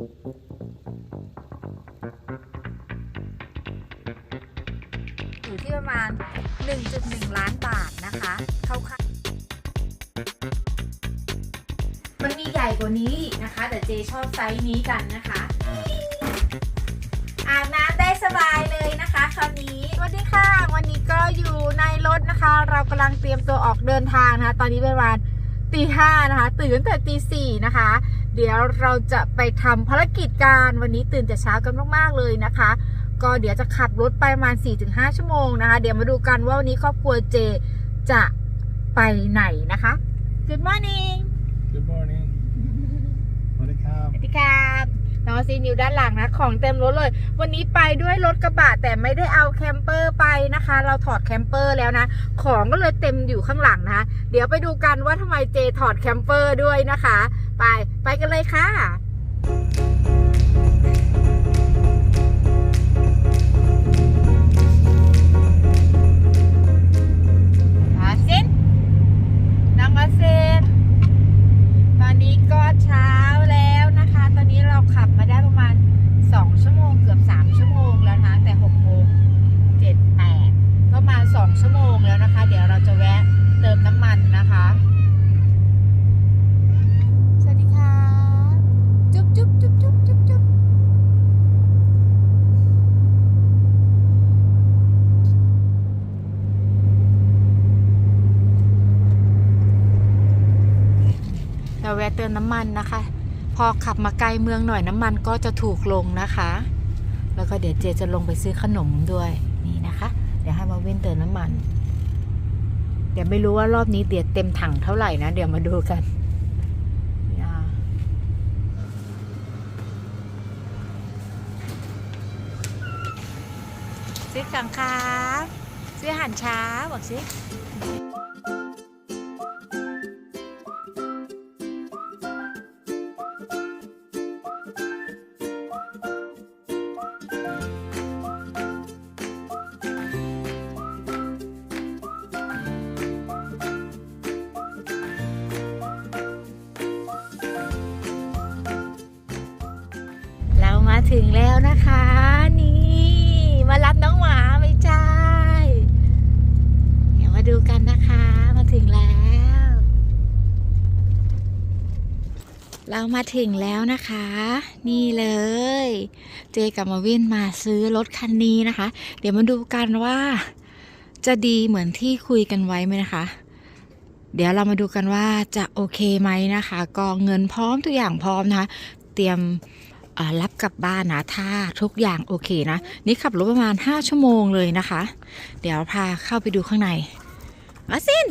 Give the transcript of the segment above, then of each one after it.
อยู่ที่ประมาณ 1.1 ล้านบาทนะคะเข้าค่ามันมีใหญ่กว่านี้นะคะ แต่เจชอบไซส์นี้กันนะคะ อาบน้ำได้สบายเลยนะคะคราวนี้สวัสดีค่ะ วันนี้ก็อยู่ในรถนะคะ เรากำลังเตรียมตัวออกเดินทางนะคะ ตอนนี้เป็นวันตีห้านะคะ ตื่นแต่ตีสี่นะคะ เดี๋ยวเราจะไปทำภารกิจการวันนี้ตื่นแต่เช้ากันมากๆเลยนะคะ ก็เดี๋ยวจะขับรถไปประมาณ 4-5 ชั่วโมงนะคะ เดี๋ยวมาดูกันว่าวันนี้ครอบครัวเจจะไปไหนนะคะ Good morning Good morning สวัสดีครับสวัสดีครับน้องซีนอยู่ด้านหลังนะ ของเต็มรถเลย วันนี้ไปด้วยรถกระบะแต่ไม่ได้เอาแคมเปอร์ไปนะคะ เราถอดแคมเปอร์แล้วนะ ของก็เลยเต็มอยู่ข้างหลังนะคะเดี๋ยวไปดูกันว่าทำไมเจถอดแคมเปอร์ด้วยนะคะ ไป ไปกันเลยค่ะ มันนะคะ พอขับมาไกลเมืองหน่อยน้ำมันก็จะถูกลงนะคะ แล้วก็เดี๋ยวเจจะลงไปซื้อขนมด้วยนี่นะคะ เดี๋ยวให้มาวินเติมน้ำมัน เดี๋ยวไม่รู้ว่ารอบนี้เดี๋ยวเต็มถังเท่าไหร่นะ เดี๋ยวมาดูกันซื้อกังครับซื้ออาหารเช้าบอกสิ ถึงแล้วนะคะ นี่ มารับน้องหมาไม่ใช่เดี๋ยวมาดูกันนะคะ มาถึงแล้ว เรามาถึงแล้วนะคะ นี่เลย เจกับมาวินมาซื้อรถคันนี้นะคะ เดี๋ยวมาดูกันว่า จะดีเหมือนที่คุยกันไว้ไหมนะคะ เดี๋ยวเรามาดูกันว่าจะโอเคไหมนะคะก็เงินพร้อมทุกอย่างพร้อมนะคะ เตรียม รับกลับบ้านนะถ้าทุกอย่างโอเคนะ นี่ขับรถประมาณ 5 ชั่วโมงเลยนะคะ เดี๋ยวพาเข้าไปดูข้างในมาสิน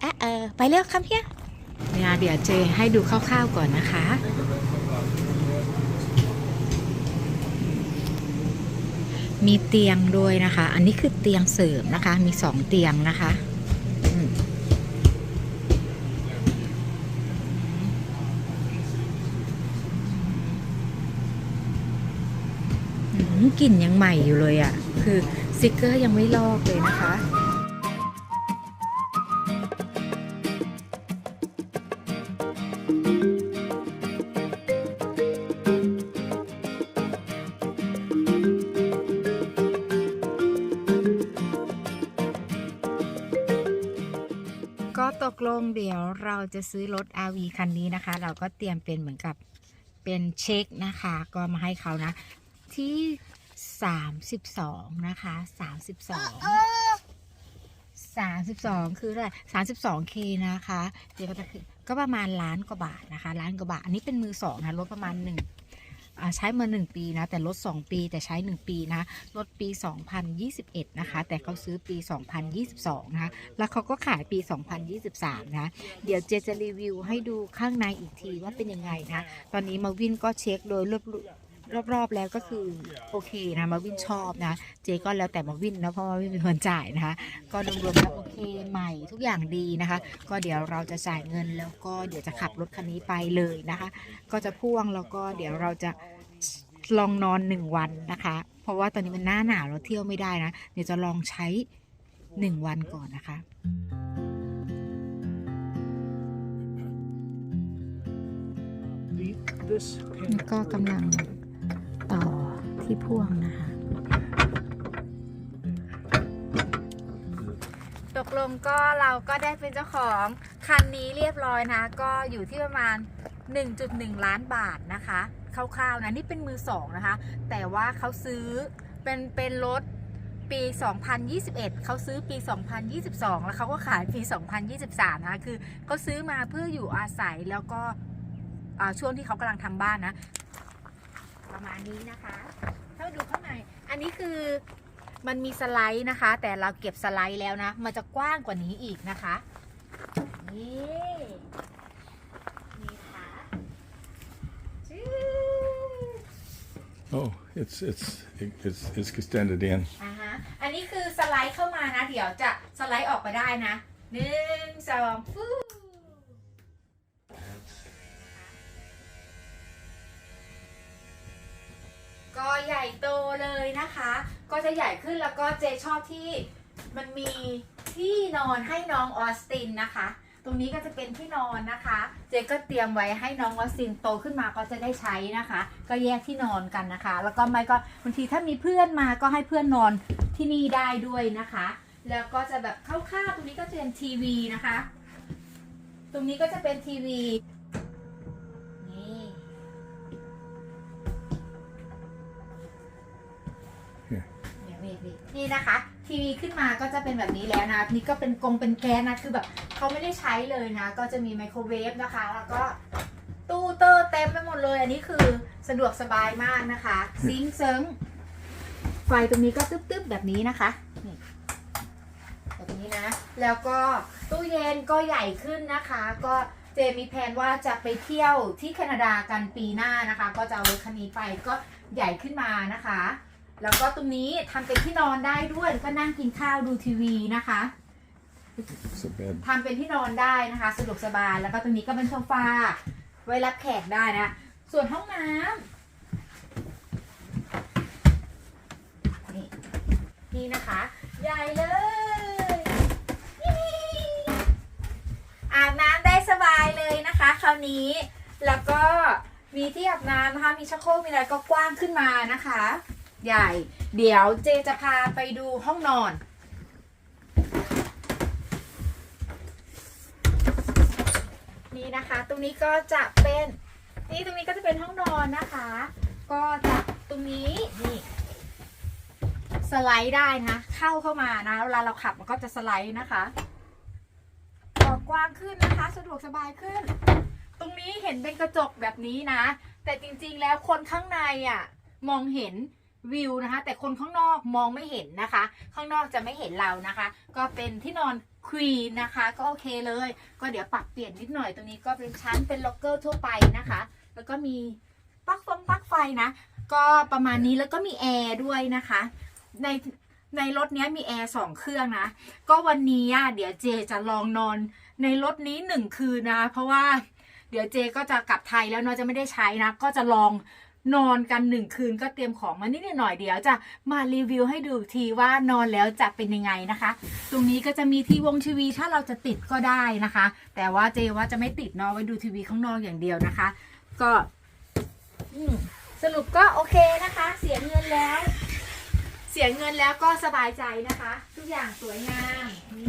เอเออไปเร็วครับเพียเนี่ยเดี๋ยวเจให้ดูคร่าวๆก่อนนะคะมีเตียงด้วยนะคะ อันนี้คือเตียงเสริมนะคะ มีสองเตียงนะคะอืม อืม กลิ่นยังใหม่อยู่เลยอะ่ะ คือสติกเกอร์ยังไม่ลอกเลยนะคะก็ตกลงเดี๋ยวเราจะซื้อรถ RV คันนี้นะคะ เราก็เตรียมเป็นเหมือนกับเป็นเช็คนะคะ ก็มาให้เขานะ ที่ 32นะคะ32 32คืออะไร32 k นะคะ เดี๋ยวก็จะคือก็ประมาณล้านกว่าบาทนะคะ ล้านกว่าบาท อันนี้เป็นมือสองนะรถประมาณหนึ่งใช้มา 1 ปีนะ แต่รถ2ปีแต่ใช้ 1 ปีนะรถปี 2021 นะคะ แต่เขาซื้อปี 2022 นะคะ แล้วเขาก็ขายปี 2023 นะ เดี๋ยวเจจะรีวิวให้ดูข้างในอีกทีว่าเป็นยังไงนะ ตอนนี้มาวินก็เช็คโดยรอบ รอบๆแล้วก็คือโอเคนะมาวินชอบนะ เจก็แล้วแต่มาวินนะเพราะว่าวินเป็นคนจ่ายนะคะ ก็รวมๆแล้วโอเคใหม่ทุกอย่างดีนะคะ ก็เดี๋ยวเราจะจ่ายเงินแล้วก็เดี๋ยวจะขับรถคันนี้ไปเลยนะคะ ก็จะพ่วงแล้วก็เดี๋ยวเราจะลองนอนหนึ่งวันนะคะ เพราะว่าตอนนี้มันหน้าหนาวเราเที่ยวไม่ได้นะเดี๋ยวจะลองใช้หนึ่งวันก่อนนะคะ the, this แล้วก็กำลังต่อ ที่พ่วงนะคะ ตกลงก็เราก็ได้เป็นเจ้าของคันนี้เรียบร้อยนะ ก็อยู่ที่ประมาณ 1.1 ล้านบาทนะคะคร่าวๆนะนี่เป็นมือสองนะคะ แต่ว่าเขาซื้อเป็นเป็นรถปี 2021 เขาซื้อปี 2022 แล้วเขาก็ขายปี 2023 นะคะ คือเขาซื้อมาเพื่ออยู่อาศัยแล้วก็ช่วงที่เขากำลังทำบ้านนะ ประมาณนี้นะคะถ้าดูข้างในอันนี้คือมันมีสไลด์นะคะ แต่เราเก็บสไลด์แล้วนะ มันจะกว้างกว่านี้อีกนะคะนี่นี่ค่ะชื่อ oh it's it's it's it's extended in อ่าฮะอันนี้คือสไลด์เข้ามานะ เดี๋ยวจะสไลด์ออกไปได้นะหนึ่งสองฟู ก็ใหญ่โตเลยนะคะ ก็จะใหญ่ขึ้นแล้วก็เจชอบที่มันมีที่นอนให้น้องออสตินนะคะ ตรงนี้ก็จะเป็นที่นอนนะคะ เจก็เตรียมไว้ให้น้องออสตินโตขึ้นมาก็จะได้ใช้นะคะ ก็แยกที่นอนกันนะคะ แล้วก็ไม่ก็บางทีถ้ามีเพื่อนมาก็ให้เพื่อนนอนที่นี่ได้ด้วยนะคะ แล้วก็จะแบบคร่าวๆตรงนี้ก็จะเป็นทีวีนะคะ ตรงนี้ก็จะเป็นทีวี นี่ Here. เดี๋ยวเวทดิ นี่นะคะ ทีวีขึ้นมาก็จะเป็นแบบนี้แล้วนะนี่ก็เป็นกงเป็นแก๊สนะคือแบบเขาไม่ได้ใช้เลยนะ ก็จะมีไมโครเวฟนะคะ แล้วก็ตู้เตอร์เต็มไปหมดเลย อันนี้คือสะดวกสบายมากนะคะ ซิงค์เซิงไฟตรงนี้ก็ตึ๊บๆแบบนี้นะคะแบบนี้นะ แล้วก็ตู้เย็นก็ใหญ่ขึ้นนะคะ ก็เจมีแผนว่าจะไปเที่ยวที่แคนาดากันปีหน้านะคะ ก็จะเอารถคันนี้ไปก็ใหญ่ขึ้นมานะคะ แล้วก็ตรงนี้ทำเป็นที่นอนได้ด้วยแล้วก็นั่งกินข้าวดูทีวีนะคะ it's a bed ทำเป็นที่นอนได้นะคะสะดวกสบายแล้วก็ตรงนี้ก็เป็นโซฟาไว้รับแขกได้นะ ส่วนห้องน้ำนี่นี่นะคะ ใหญ่เลยอาบน้ำได้สบายเลยนะคะ คราวนี้แล้วก็มีที่อาบน้ำนะคะมีชักโครกมีอะไรก็กว้างขึ้นมานะคะ ใหญ่ เดี๋ยวเจจะพาไปดูห้องนอน นี่นะคะ ตรงนี้ก็จะเป็น นี่ตรงนี้ก็จะเป็นห้องนอนนะคะ ก็จะตรงนี้นี่สไลด์ได้นะ เข้าเข้ามานะเวลาเราขับมันก็จะสไลด์นะคะกกว้างขึ้นนะคะ สะดวกสบายขึ้น ตรงนี้เห็นเป็นกระจกแบบนี้นะ แต่จริงๆแล้วคนข้างในอะ มองเห็น วิวนะคะ แต่คนข้างนอกมองไม่เห็นนะคะ ข้างนอกจะไม่เห็นเรานะคะ ก็เป็นที่นอนควีนนะคะ ก็โอเคเลย ก็เดี๋ยวปรับเปลี่ยนนิดหน่อยตรงนี้ก็เป็นชั้นเป็นล็อกเกอร์ทั่วไปนะคะ แล้วก็มีปลั๊กฟงปลั๊กไฟนะ ก็ประมาณนี้แล้วก็มีแอร์ด้วยนะคะ ในในรถนี้มีแอร์สองเครื่องนะ ก็วันนี้เดี๋ยวเจจะลองนอนในรถนี้หนึ่งคืนนะ เพราะว่าเดี๋ยวเจก็จะกลับไทยแล้วเนาะจะไม่ได้ใช้นะ ก็จะลอง นอนกันหนึ่งคืนก็เตรียมของมานิดหน่อยเดี๋ยวจะมารีวิวให้ดูทีว่านอนแล้วจะเป็นยังไงนะคะ ตรงนี้ก็จะมีทีวงทีวีถ้าเราจะติดก็ได้นะคะ แต่ว่าเจว่าจะไม่ติดนาะไว้ดูทีวีข้างนอกอย่างเดียวนะคะ ก็สรุปก็โอเคนะคะ เสียเงินแล้ว เสียเงินแล้วก็สบายใจนะคะ ทุกอย่างสวยงามนี่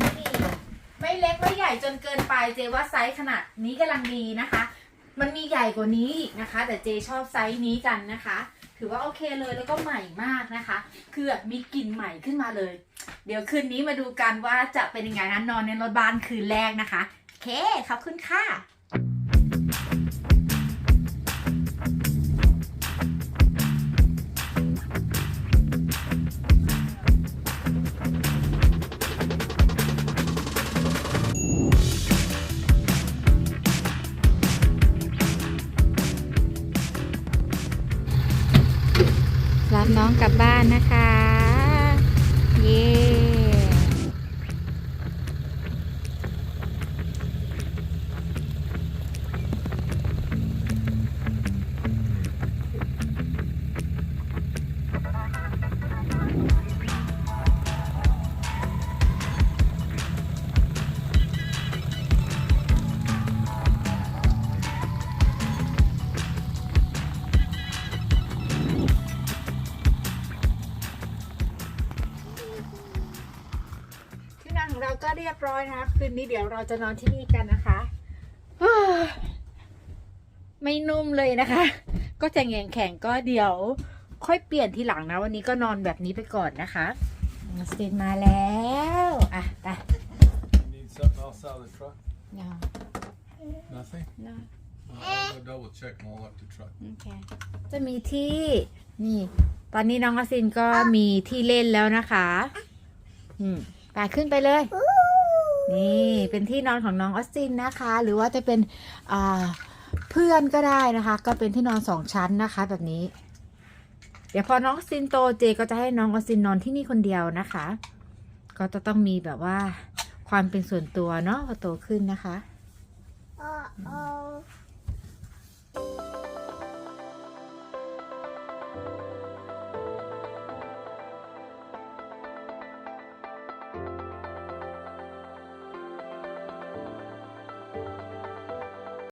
ไม่เล็กไม่ใหญ่จนเกินไปเจว่าไซส์ขนาดนี้กำลังดีนะคะ มันมีใหญ่กว่านี้อีกนะคะ แต่เจชอบไซส์นี้กันนะคะ ถือว่าโอเคเลยแล้วก็ใหม่มากนะคะ คือแบบมีกลิ่นใหม่ขึ้นมาเลย เดี๋ยวคืนนี้มาดูกันว่าจะเป็นยังไงนะนอนในรถบ้านคืนแรกนะคะโอเคขอบคุณค่ะ รับน้องกลับบ้านนะคะ คะคืนนี้เดี๋ยวเราจะนอนที่นี่กันนะคะฮ่าไม่นุ่มเลยนะคะ ก็จะแงงแข็งก็เดี๋ยว ค่อยเปลี่ยนทีหลังนะ วันนี้ก็นอนแบบนี้ไปก่อนนะคะสเตนมาแล้วอะไป You need something else out of the truck? เนาะ Nothing? เนาะ I'll go double check and I'll lock the truck. โอเคจะมีที่นี่ ตอนนี้น้องออสซินก็มีที่เล่นแล้วนะคะ อืมไปขึ้นไปเลย นี่เป็นที่นอนของน้องออสซินนะคะ หรือว่าจะเป็นเพื่อนก็ได้นะคะ ก็เป็นที่นอนสองชั้นนะคะแบบนี้ เดี๋ยวพอน้องออสซินโตเจก็จะให้น้องออสซินนอนที่นี่คนเดียวนะคะ ก็จะต้องมีแบบว่าความเป็นส่วนตัวเนาะพอโตขึ้นนะคะ Uh oh.